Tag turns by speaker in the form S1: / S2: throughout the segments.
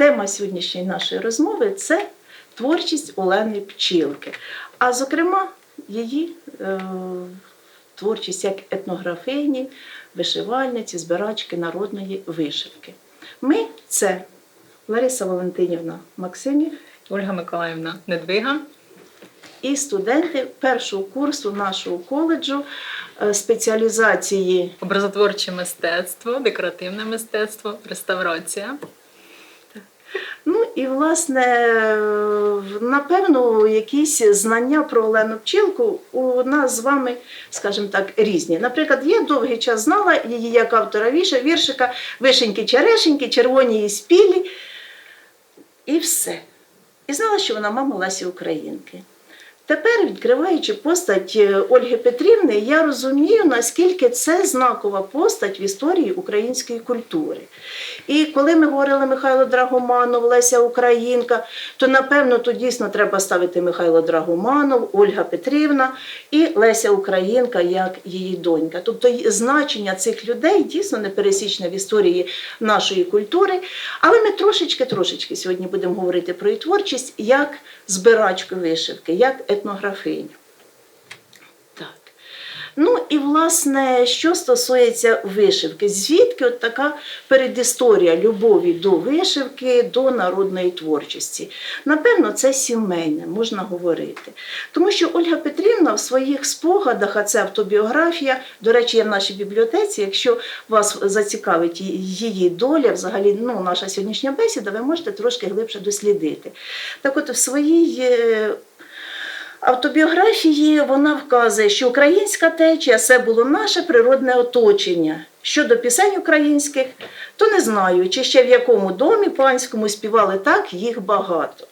S1: тема сьогоднішньої нашої розмови це творчість Олени Пчілки. А зокрема, її е, творчість як етнографині, вишивальниці, збирачки народної вишивки. Ми це Лариса Валентинівна Максимів
S2: Ольга Миколаївна Недвига.
S1: і студенти першого курсу нашого коледжу е, спеціалізації
S2: Образотворче мистецтво, декоративне мистецтво, реставрація.
S1: Ну і власне, напевно, якісь знання про Олену Пчілку у нас з вами, скажімо так, різні. Наприклад, я довгий час знала її як автора віша, віршика Вишеньки черешеньки, червоні і спілі. І все. І знала, що вона мама Лесі Українки. Тепер, відкриваючи постать е, Ольги Петрівни, я розумію, наскільки це знакова постать в історії української культури. І коли ми говорили Михайло Драгоманов, Леся Українка, то напевно тут дійсно треба ставити Михайло Драгоманов, Ольга Петрівна і Леся Українка як її донька. Тобто значення цих людей дійсно непересічне в історії нашої культури. Але ми трошечки-трошечки сьогодні будемо говорити про її творчість як збирачку вишивки, як етнографиню. Ну і власне, що стосується вишивки, звідки от така передісторія любові до вишивки, до народної творчості? Напевно, це сімейне, можна говорити. Тому що Ольга Петрівна в своїх спогадах, а це автобіографія, до речі, є в нашій бібліотеці. Якщо вас зацікавить її доля, взагалі ну, наша сьогоднішня бесіда, ви можете трошки глибше дослідити. Так от в своїй е, автобіографії вона вказує, що українська течія це було наше природне оточення. Щодо пісень українських, то не знаю, чи ще в якому домі панському співали так, їх багато.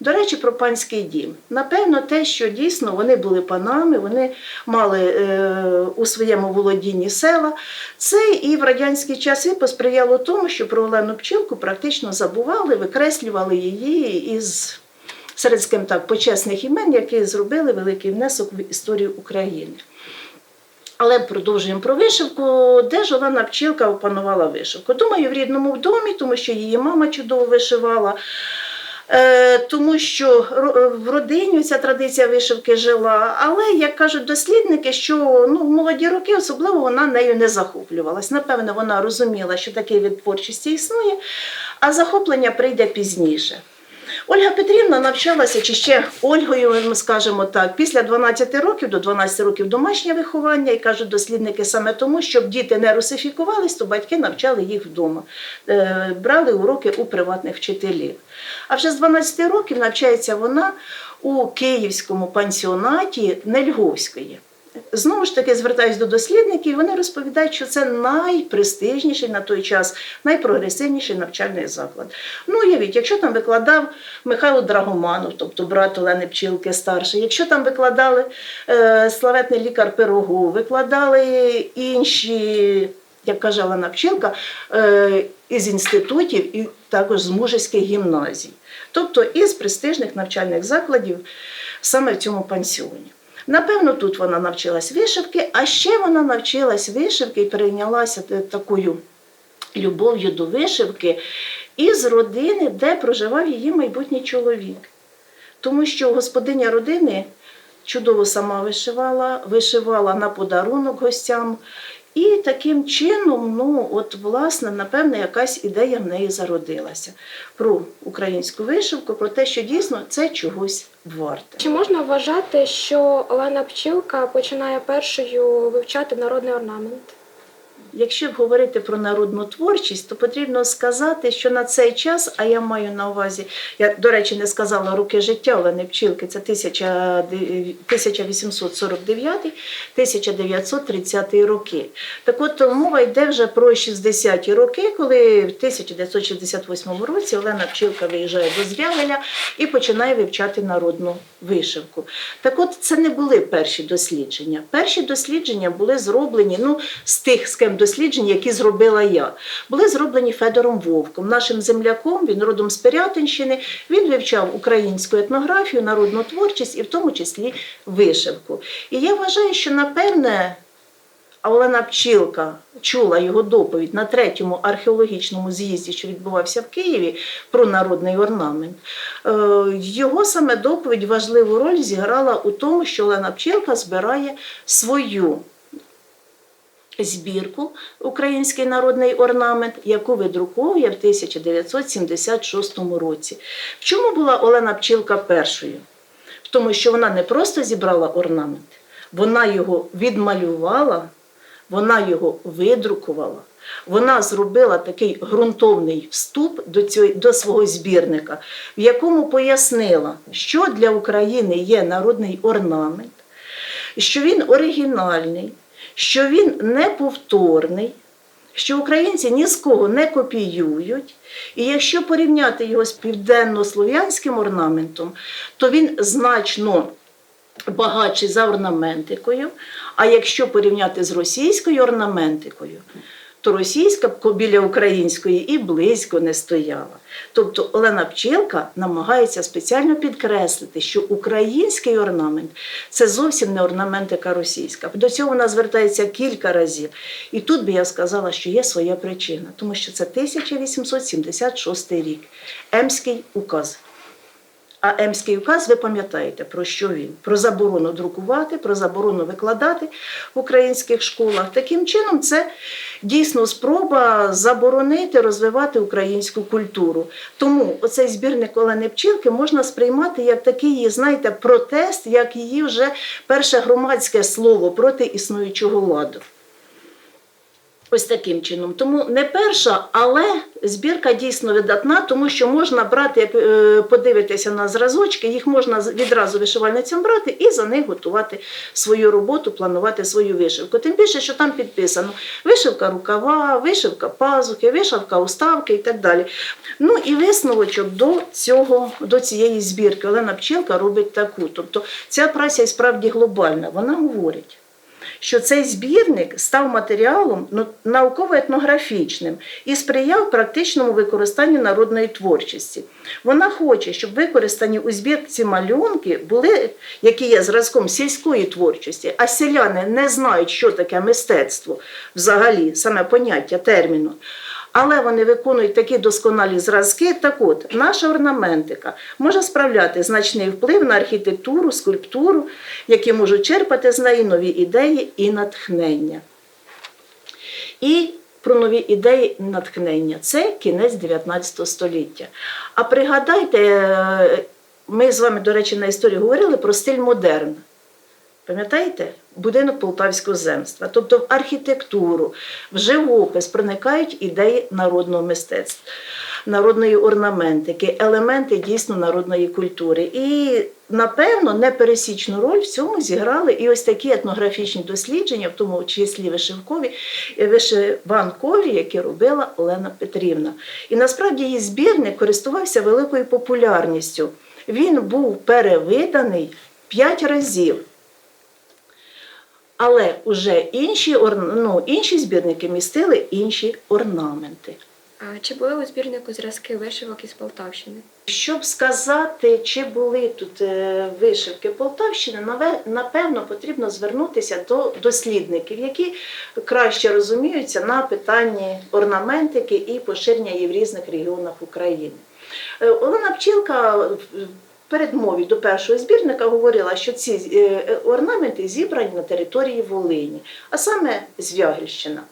S1: До речі, про панський дім. Напевно, те, що дійсно вони були панами, вони мали е, у своєму володінні села. Це і в радянські часи посприяло тому, що про Олену Пчілку практично забували, викреслювали її із серед скажімо так, почесних імен, які зробили великий внесок в історію України. Але продовжуємо про вишивку, де ж Олена Пчілка опанувала вишивку. Думаю, в рідному домі, тому що її мама чудово вишивала. Е, Тому що в родині ця традиція вишивки жила, але як кажуть дослідники, що ну, в молоді роки особливо вона нею не захоплювалась. Напевне, вона розуміла, що такий від творчості існує, а захоплення прийде пізніше. Ольга Петрівна навчалася, чи ще Ольгою, ми скажемо так, після 12 років до 12 років домашнє виховання, і кажуть дослідники саме тому, щоб діти не русифікувались, то батьки навчали їх вдома, Е, брали уроки у приватних вчителів. А вже з 12 років навчається вона у київському пансіонаті Нельговської. Знову ж таки, звертаюсь до дослідників, вони розповідають, що це найпрестижніший на той час, найпрогресивніший навчальний заклад. Ну, уявіть, якщо там викладав Михайло Драгоманов, тобто брат Олени Пчілки старший, якщо там викладали е, славетний лікар Пирогу, викладали інші, як каже Олена Пчілка, е, із інститутів і також з мужицьких гімназій, тобто із престижних навчальних закладів саме в цьому пансіоні. Напевно, тут вона навчилась вишивки, а ще вона навчилась вишивки і перейнялася такою любов'ю до вишивки із родини, де проживав її майбутній чоловік. Тому що господиня родини чудово сама вишивала, вишивала на подарунок гостям. І таким чином, ну, от, власне, напевне, якась ідея в неї зародилася про українську вишивку, про те, що дійсно це чогось варте.
S3: Чи можна вважати, що Олена Пчілка починає першою вивчати народний орнамент?
S1: Якщо говорити про народну творчість, то потрібно сказати, що на цей час, а я маю на увазі, я, до речі, не сказала роки життя Олени Пчілки, це 1849-1930 роки. Так от мова йде вже про 60-ті роки, коли в 1968 році Олена Пчілка виїжджає до Звягеля і починає вивчати народну вишивку. Так от це не були перші дослідження. Перші дослідження були зроблені ну, з тих схем досліджень, які зробила я. Були зроблені Федором Вовком, нашим земляком, він родом з Пирятинщини. Він вивчав українську етнографію, народну творчість і в тому числі вишивку. І я вважаю, що напевне. а Олена Пчілка чула його доповідь на третьому археологічному з'їзді, що відбувався в Києві, про народний орнамент. Е, Його саме доповідь важливу роль зіграла у тому, що Олена Пчілка збирає свою збірку Український народний орнамент, яку видруковує в 1976 році. В чому була Олена Пчілка першою? В тому, що вона не просто зібрала орнамент, вона його відмалювала, вона його видрукувала. Вона зробила такий ґрунтовний вступ до, цього, до свого збірника, в якому пояснила, що для України є народний орнамент, що він оригінальний, що він неповторний, що українці ні з кого не копіюють. І якщо порівняти його з південно-слов'янським орнаментом, то він значно багатший за орнаментикою. А якщо порівняти з російською орнаментикою, то російська б біля української і близько не стояла. Тобто Олена Пчілка намагається спеціально підкреслити, що український орнамент це зовсім не орнаментика російська. До цього вона звертається кілька разів. І тут би я сказала, що є своя причина, тому що це 1876 рік, Емський указ. А Емський указ, ви пам'ятаєте, про що він? Про заборону друкувати, про заборону викладати в українських школах. Таким чином, це дійсно спроба заборонити, розвивати українську культуру. Тому оцей збірник Олени Пчілки можна сприймати як такий, знаєте, протест, як її вже перше громадське слово проти існуючого ладу. Ось таким чином. Тому не перша, але збірка дійсно видатна, тому що можна брати, як е, подивитися на зразочки, їх можна відразу вишивальницям брати і за них готувати свою роботу, планувати свою вишивку. Тим більше, що там підписано вишивка рукава, вишивка пазухи, вишивка уставки і так далі. Ну і висновочок до цього, до цієї збірки. Олена Пчілка робить таку. Тобто ця праця і справді глобальна. Вона говорить що цей збірник став матеріалом ну, науково-етнографічним і сприяв практичному використанню народної творчості. Вона хоче, щоб використані у збірці малюнки були, які є зразком сільської творчості, а селяни не знають, що таке мистецтво взагалі, саме поняття терміну. Але вони виконують такі досконалі зразки. Так от, наша орнаментика може справляти значний вплив на архітектуру, скульптуру, які можуть черпати з неї нові ідеї і натхнення. І про нові ідеї натхнення це кінець 19 століття. А пригадайте, е, ми з вами, до речі, на історії говорили про стиль модерн. Пам'ятаєте? Будинок Полтавського земства. Тобто в архітектуру, в живопис проникають ідеї народного мистецтва, народної орнаментики, елементи дійсно народної культури. І, напевно, непересічну роль в цьому зіграли і ось такі етнографічні дослідження, в тому числі вишивкові, вишиванкові, які робила Олена Петрівна. І насправді її збірник користувався великою популярністю. Він був перевиданий п'ять разів. Але вже інші, ну, інші збірники містили інші орнаменти.
S3: А чи були у збірнику зразки вишивок із Полтавщини?
S1: Щоб сказати, чи були тут е, вишивки Полтавщини, напевно, потрібно звернутися до дослідників, які краще розуміються на питанні орнаментики і поширення її в різних регіонах України. Е, Олена Пчілка передмові до першого збірника говорила, що ці е, орнаменти зібрані на території Волині, а саме Звягільщина.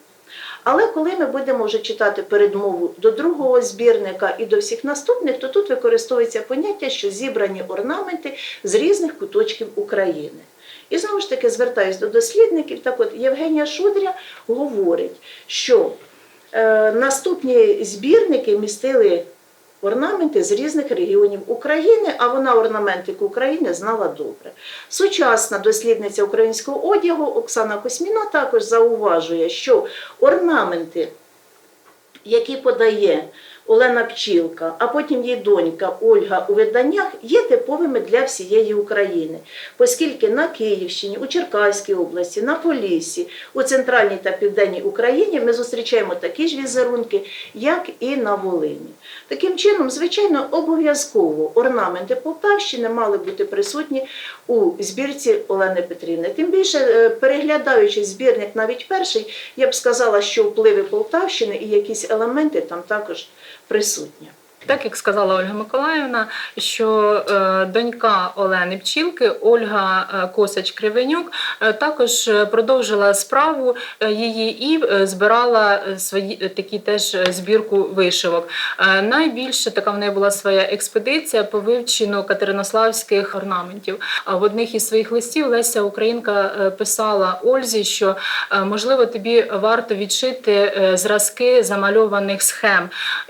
S1: Але коли ми будемо вже читати передмову до другого збірника і до всіх наступних, то тут використовується поняття, що зібрані орнаменти з різних куточків України. І знову ж таки звертаюсь до дослідників. Так от Євгенія Шудря говорить, що е, наступні збірники містили орнаменти з різних регіонів України, а вона орнаментику України знала добре. Сучасна дослідниця українського одягу Оксана Косміна також зауважує, що орнаменти, які подає Олена Пчілка, а потім її донька Ольга у виданнях є типовими для всієї України, оскільки на Київщині, у Черкаській області, на Поліссі, у центральній та південній Україні ми зустрічаємо такі ж візерунки, як і на Волині. Таким чином, звичайно, обов'язково орнаменти Полтавщини мали бути присутні у збірці Олени Петрівни. Тим більше, е, переглядаючи збірник навіть перший, я б сказала, що впливи Полтавщини і якісь елементи там також присутні.
S2: Так як сказала Ольга Миколаївна, що е, донька Олени Пчілки, Ольга е, Косач Кривенюк, е, також продовжила справу її і збирала свої такі теж збірку вишивок. Найбільше така в неї була своя експедиція по вивченню катеринославських орнаментів. А в одних із своїх листів Леся Українка писала Ользі, що можливо тобі варто відшити зразки замальованих схем.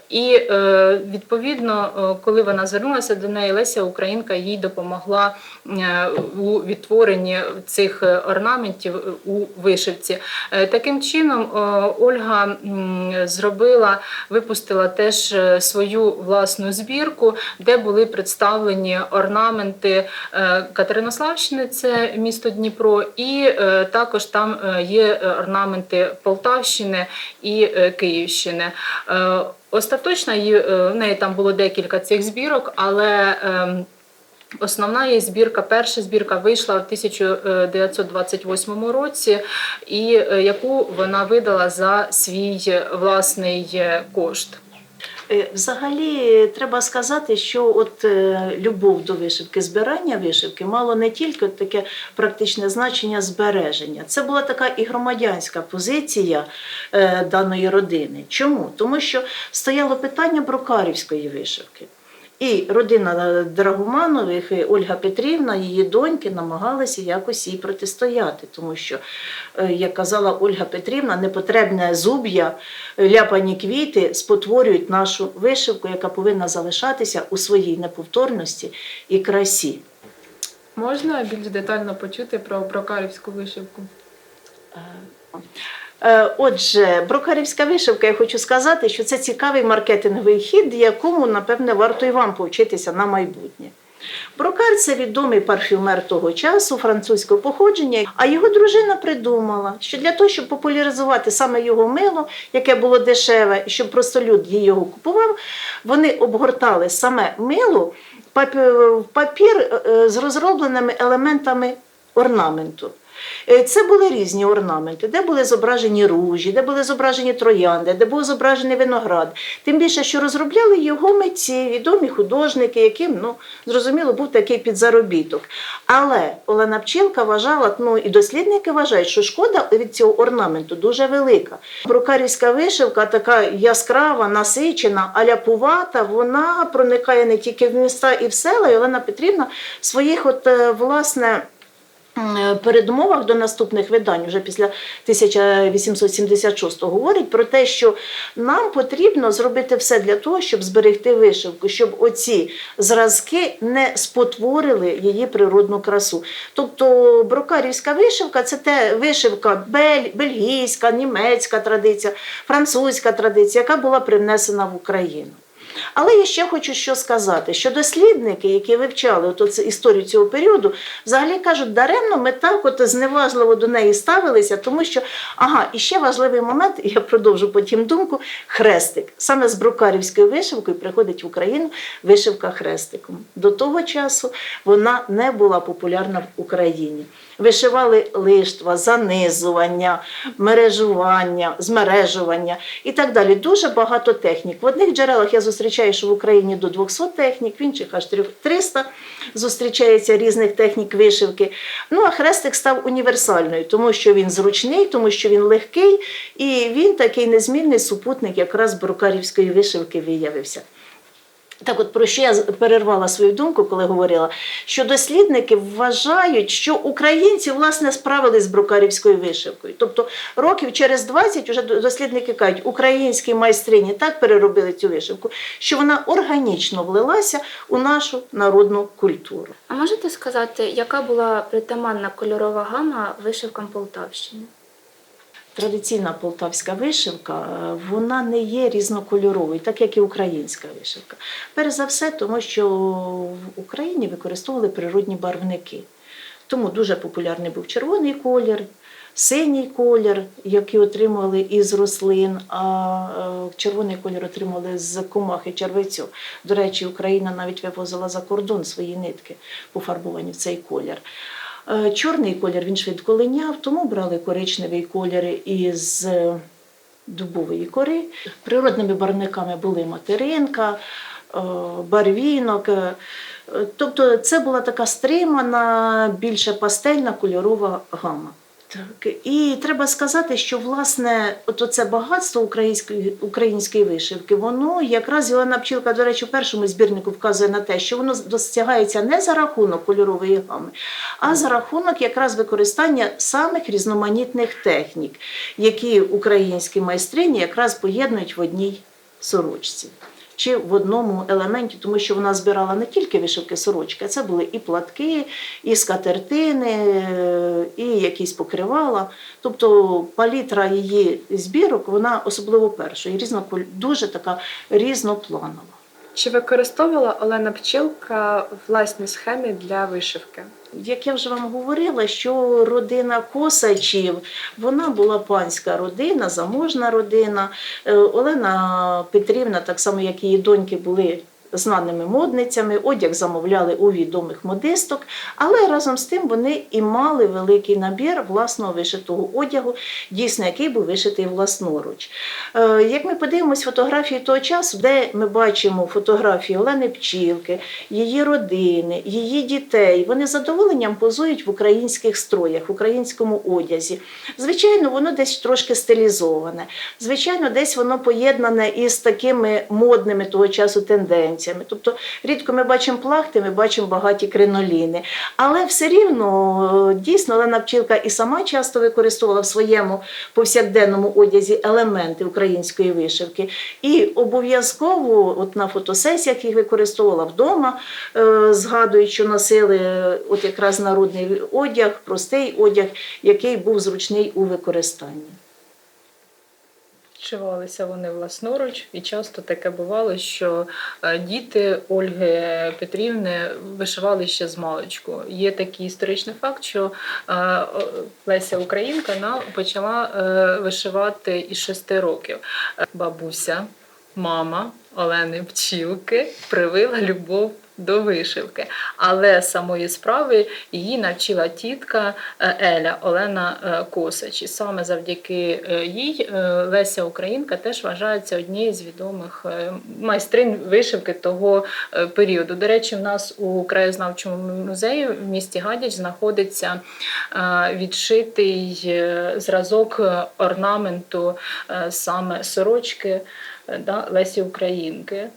S2: І е, відповідно, е, коли вона звернулася до неї, Леся Українка їй допомогла е, у відтворенні цих е, орнаментів у вишивці. Таким чином, Ольга зробила, випустила теж свою власну збірку, де були представлені орнаменти Катеринославщини, це місто Дніпро, і також там є орнаменти Полтавщини і Київщини. Остаточно е, в неї там було декілька цих збірок, але ем, Основна її збірка, перша збірка вийшла в 1928 році, і е, яку вона видала за свій е, власний кошт.
S1: Е, Взагалі треба сказати, що от е, любов до вишивки, збирання вишивки мало не тільки таке практичне значення збереження. Це була така і громадянська позиція е, даної родини. Чому? Тому що стояло питання брокарівської вишивки. І родина Драгоманових, Ольга Петрівна, її доньки намагалися якось їй протистояти, тому що, е, як казала Ольга Петрівна, непотребне зуб'я, е, ляпані квіти спотворюють нашу вишивку, яка повинна залишатися у своїй неповторності і красі.
S4: Можна більш детально почути про брокарівську вишивку?
S1: Е, Отже, брокарівська вишивка, я хочу сказати, що це цікавий маркетинговий хід, якому, напевне, варто і вам повчитися на майбутнє. Брокар це відомий парфюмер того часу, французького походження, а його дружина придумала, що для того, щоб популяризувати саме його мило, яке було дешеве, щоб простолюд його купував, вони обгортали саме мило в папір е, з розробленими елементами орнаменту. Е, Це були різні орнаменти, де були зображені ружі, де були зображені троянди, де був зображений виноград. Тим більше, що розробляли його митці, відомі художники, яким, ну, зрозуміло, був такий підзаробіток. Але Олена Пчілка вважала, ну і дослідники вважають, що шкода від цього орнаменту дуже велика. Брукарівська вишивка така яскрава, насичена, аляпувата, вона проникає не тільки в міста і в села. І Олена Петрівна своїх, от, е, власне, е, до наступних видань, вже після 1876 говорить про те, що нам потрібно зробити все для того, щоб зберегти вишивку, щоб оці зразки не спотворили її природну красу. Тобто брокарівська вишивка це те вишивка бель, бельгійська, німецька традиція, французька традиція, яка була привнесена в Україну. Але я ще хочу що сказати, що дослідники, які вивчали от історію цього періоду, взагалі кажуть, даремно ми так от зневажливо до неї ставилися, тому що, ага, і ще важливий момент, і я продовжу потім думку, хрестик. Саме з брукарівською вишивкою приходить в Україну вишивка хрестиком. До того часу вона не була популярна в Україні. Вишивали лиштва, занизування, мережування, змережування і так далі. Дуже багато технік. В одних джерелах я зустрічаю, що в Україні до 200 технік, в інших аж 300 зустрічається різних технік вишивки. Ну а хрестик став універсальною, тому що він зручний, тому що він легкий, і він такий незмінний супутник якраз брукарівської вишивки виявився. Так, от про що я перервала свою думку, коли говорила, що дослідники вважають, що українці власне справились з брукарівською вишивкою. Тобто років через 20 вже до- дослідники кажуть, українські майстрині так переробили цю вишивку, що вона органічно влилася у нашу народну культуру.
S3: А можете сказати, яка була притаманна кольорова гама вишивкам Полтавщини?
S1: Традиційна полтавська вишивка, е, вона не є різнокольоровою, так як і українська вишивка. Перш за все, тому що в Україні використовували природні барвники. Тому дуже популярний був червоний колір, синій колір, який отримували із рослин, а е, червоний колір отримали з комах і червецю. До речі, Україна навіть вивозила за кордон свої нитки, пофарбовані в цей колір. Е, Чорний колір він швидко линяв, тому брали коричневий колір із дубової кори. Природними барвниками були материнка, е, барвінок. е, Тобто це була така стримана, більше пастельна кольорова гама. Так. І треба сказати, що власне от оце багатство української, української вишивки, воно якраз Ілона Пчілка, до речі, в першому збірнику вказує на те, що воно досягається не за рахунок кольорової гами, а за рахунок якраз використання самих різноманітних технік, які українські майстрині якраз поєднують в одній сорочці. Чи в одному елементі, тому що вона збирала не тільки вишивки сорочки, це були і платки, і скатертини, е, і якісь покривала. Тобто палітра її збірок, вона особливо першої, різно дуже така різнопланова.
S3: Чи використовувала Олена Пчілка власні схеми для вишивки?
S1: Як я вже вам говорила, що родина Косачів, вона була панська родина, заможна родина. Е, Олена Петрівна, так само як її доньки, були знаними модницями, одяг замовляли у відомих модисток, але разом з тим вони і мали великий набір власного вишитого одягу, дійсно, який був вишитий власноруч. Е, Як ми подивимось фотографії того часу, де ми бачимо фотографії Олени Пчілки, її родини, її дітей, вони з задоволенням позують в українських строях, в українському одязі. Звичайно, воно десь трошки стилізоване. Звичайно, десь воно поєднане із такими модними того часу тенденціями. Тобто рідко ми бачимо плахти, ми бачимо багаті криноліни. Але все рівно е, дійсно Олена Пчілка і сама часто використовувала в своєму повсякденному одязі елементи української вишивки. І обов'язково от на фотосесіях їх використовувала вдома, е, згадують, що носили е, от якраз народний одяг, простий одяг, який був зручний у використанні.
S2: Вшивалися вони власноруч, і часто таке бувало, що е, діти Ольги Петрівни вишивали ще з маличку. Є такий історичний факт, що е, Леся Українка почала е, вишивати із шести років. Бабуся, мама Олени Пчілки привила любов до вишивки. Але самої справи її навчила тітка е, Еля Олена е, Косач. І саме завдяки е, їй Леся Українка теж вважається однією з відомих майстрин вишивки того періоду. До речі, в нас у краєзнавчому музеї в місті Гадяч знаходиться відшитий зразок орнаменту саме сорочки да, Лесі Українки.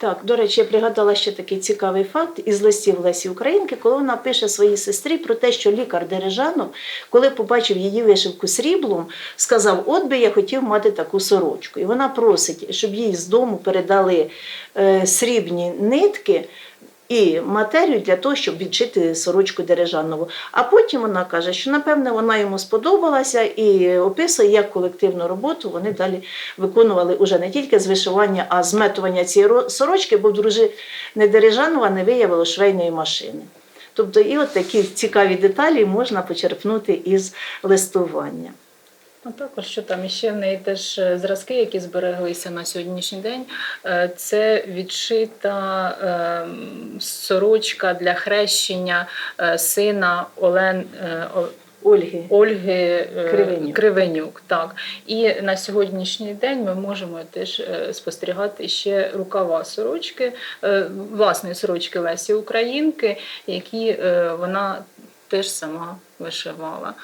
S1: Так, до речі, я пригадала ще такий цікавий факт із листів Лесі Українки, коли вона пише своїй сестрі про те, що лікар Дережанов, коли побачив її вишивку сріблом, сказав: От би я хотів мати таку сорочку. І вона просить, щоб їй з дому передали е, срібні нитки. І матерію для того, щоб відшити сорочку Дережанову. А потім вона каже, що напевне вона йому сподобалася і описує, як колективну роботу вони далі виконували уже не тільки з вишивання, а з метування цієї сорочки, бо в дружини Дережанова не виявило швейної машини. Тобто, і от такі цікаві деталі можна почерпнути із листування.
S2: А також що там іще в неї теж е, зразки, які збереглися на сьогоднішній день. Е, Це відшита е, сорочка для хрещення е, сина Олен.
S1: Ольги.
S2: Ольги
S1: Кривенюк.
S2: Кривенюк. Так. І на сьогоднішній день ми можемо теж спостерігати ще рукава сорочки, власної сорочки Лесі Українки, які вона теж сама вишивала.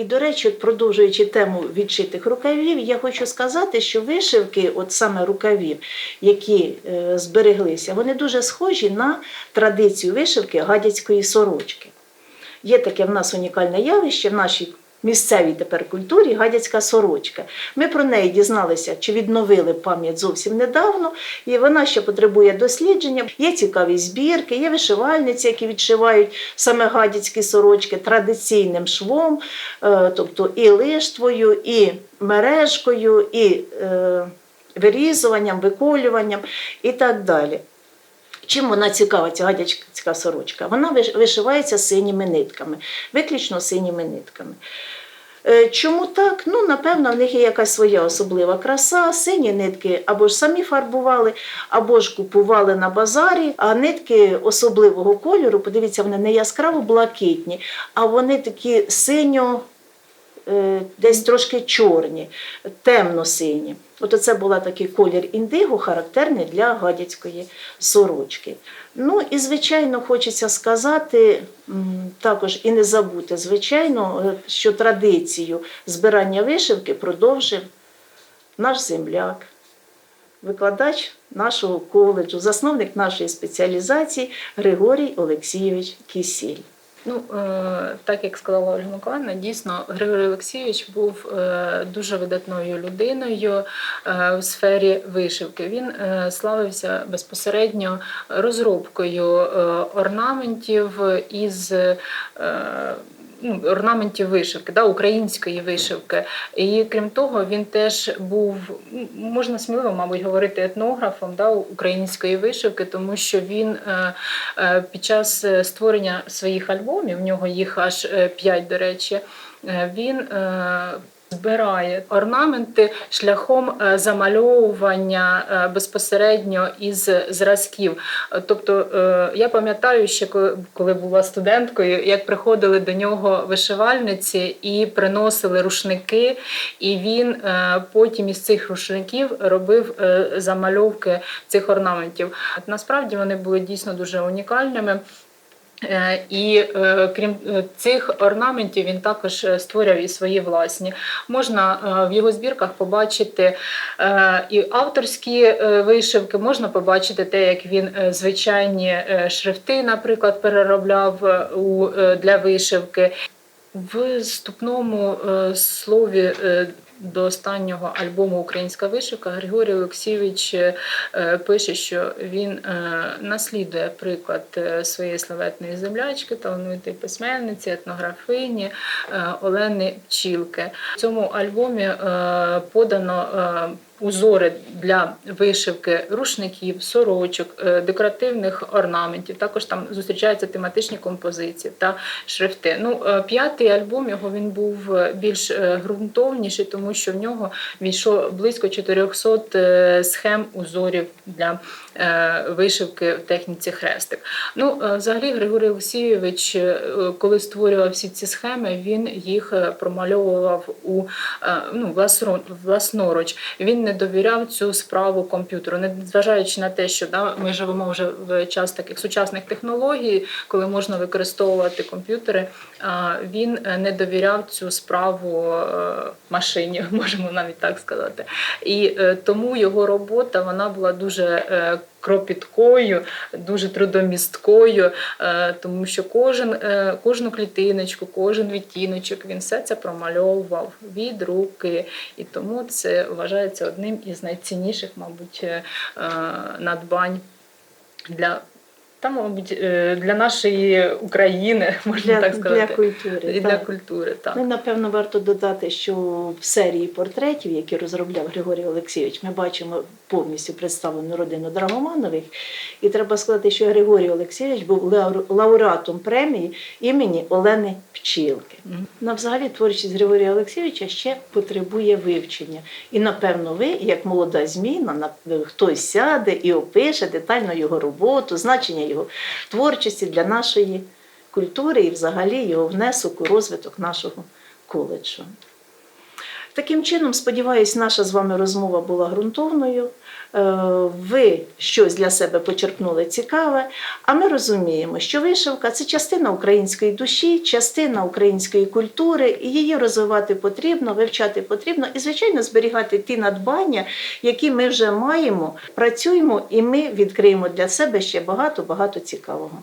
S1: І, до речі, продовжуючи тему відшитих рукавів, я хочу сказати, що вишивки, от саме рукавів, які е, збереглися, вони дуже схожі на традицію вишивки гадяцької сорочки. Є таке в нас унікальне явище в нашій місцевій тепер культурі гадяцька сорочка. Ми про неї дізналися, чи відновили пам'ять зовсім недавно, і вона ще потребує дослідження. Є цікаві збірки, є вишивальниці, які відшивають саме гадяцькі сорочки традиційним швом, е, тобто і лиштвою, і мережкою, і е, вирізуванням, виколюванням і так далі. Чим вона цікава, ця гадячка сорочка? Вона вишивається синіми нитками, виключно синіми нитками. Е, Чому так? Ну, напевно, в них є якась своя особлива краса. Сині нитки або ж самі фарбували, або ж купували на базарі. А нитки особливого кольору, подивіться, вони не яскраво блакитні, а вони такі синьо, десь трошки чорні, темно-сині. От це була такий колір індиго, характерний для гадяцької сорочки. Ну і звичайно, хочеться сказати також і не забути, звичайно, е, що традицію збирання вишивки продовжив наш земляк, викладач нашого коледжу, засновник нашої спеціалізації Григорій Олексійович Кісіль.
S2: Ну, е, так як сказала Ольга Миколаївна, дійсно Григорій Олексійович був е, дуже видатною людиною в сфері вишивки. Він е, славився безпосередньо розробкою е, орнаментів із е, ну, орнаментів вишивки, да, української вишивки. І крім того, він теж був, ну, можна сміливо, мабуть, говорити етнографом да, української вишивки, тому що він е, е, під час е, створення своїх альбомів, в нього їх аж п'ять, до речі, він збирає орнаменти шляхом е, замальовування е, безпосередньо із зразків. Тобто е, я пам'ятаю ще, коли- була студенткою, як приходили до нього вишивальниці і приносили рушники, і він потім із цих рушників робив замальовки цих орнаментів. Насправді вони були дійсно дуже унікальними. Е, І е, крім е, цих орнаментів, він також створював і свої власні. Можна в його збірках побачити і авторські вишивки, можна побачити те, як він звичайні шрифти, наприклад, переробляв для вишивки. В вступному слові до останнього альбому Українська вишивка Григорій Олексійович е, е, пише, що він е, наслідує приклад своєї славетної землячки, талановитої письменниці, етнографині Олени Пчілки. В цьому альбомі подано. Узори для вишивки рушників, сорочок, е, декоративних орнаментів. Також там зустрічаються тематичні композиції та шрифти. Ну, е, п'ятий альбом його він був е, більш ґрунтовніший, тому що в нього війшло близько 400 е, схем узорів для вишивки в техніці хрестик. Ну, е, взагалі, Григорій Олексійович, е, коли створював всі ці схеми, він їх е, промальовував у е, ну, власноруч. Він не довіряв цю справу комп'ютеру, незважаючи на те, що да, ми живемо вже в час таких сучасних технологій, коли можна використовувати комп'ютери. Він е, не довіряв цю справу е, машині, можемо навіть так сказати. І е, тому його робота вона була дуже е, кропіткою, дуже трудомісткою, е, тому що кожен, е, кожну клітиночку, кожен відтіночок він все це промальовував від руки. І тому це вважається одним із найцінніших, мабуть, е, надбань для. Та, мабуть, для нашої України, можна
S1: Для,
S2: так
S1: для
S2: сказати,
S1: культури.
S2: і для культури. Так.
S1: Ну, напевно, варто додати, що в серії портретів, які розробляв Григорій Олексійович, ми бачимо повністю представлену родину Драгоманових. І треба сказати, що Григорій Олексійович був лауреатом премії імені Олени Пчілки. На взагалі творчість Григорія Олексійовича ще потребує вивчення. І напевно, ви, як молода зміна, на- хтось сяде і опише детально його роботу, значення його творчості для нашої культури і взагалі його внесок у розвиток нашого коледжу. Таким чином, сподіваюсь, наша з вами розмова була ґрунтовною. Е, Ви щось для себе почерпнули цікаве, а ми розуміємо, що вишивка це частина української душі, частина української культури, і її розвивати потрібно, вивчати потрібно і, звичайно, зберігати ті надбання, які ми вже маємо, працюємо, і ми відкриємо для себе ще багато-багато цікавого.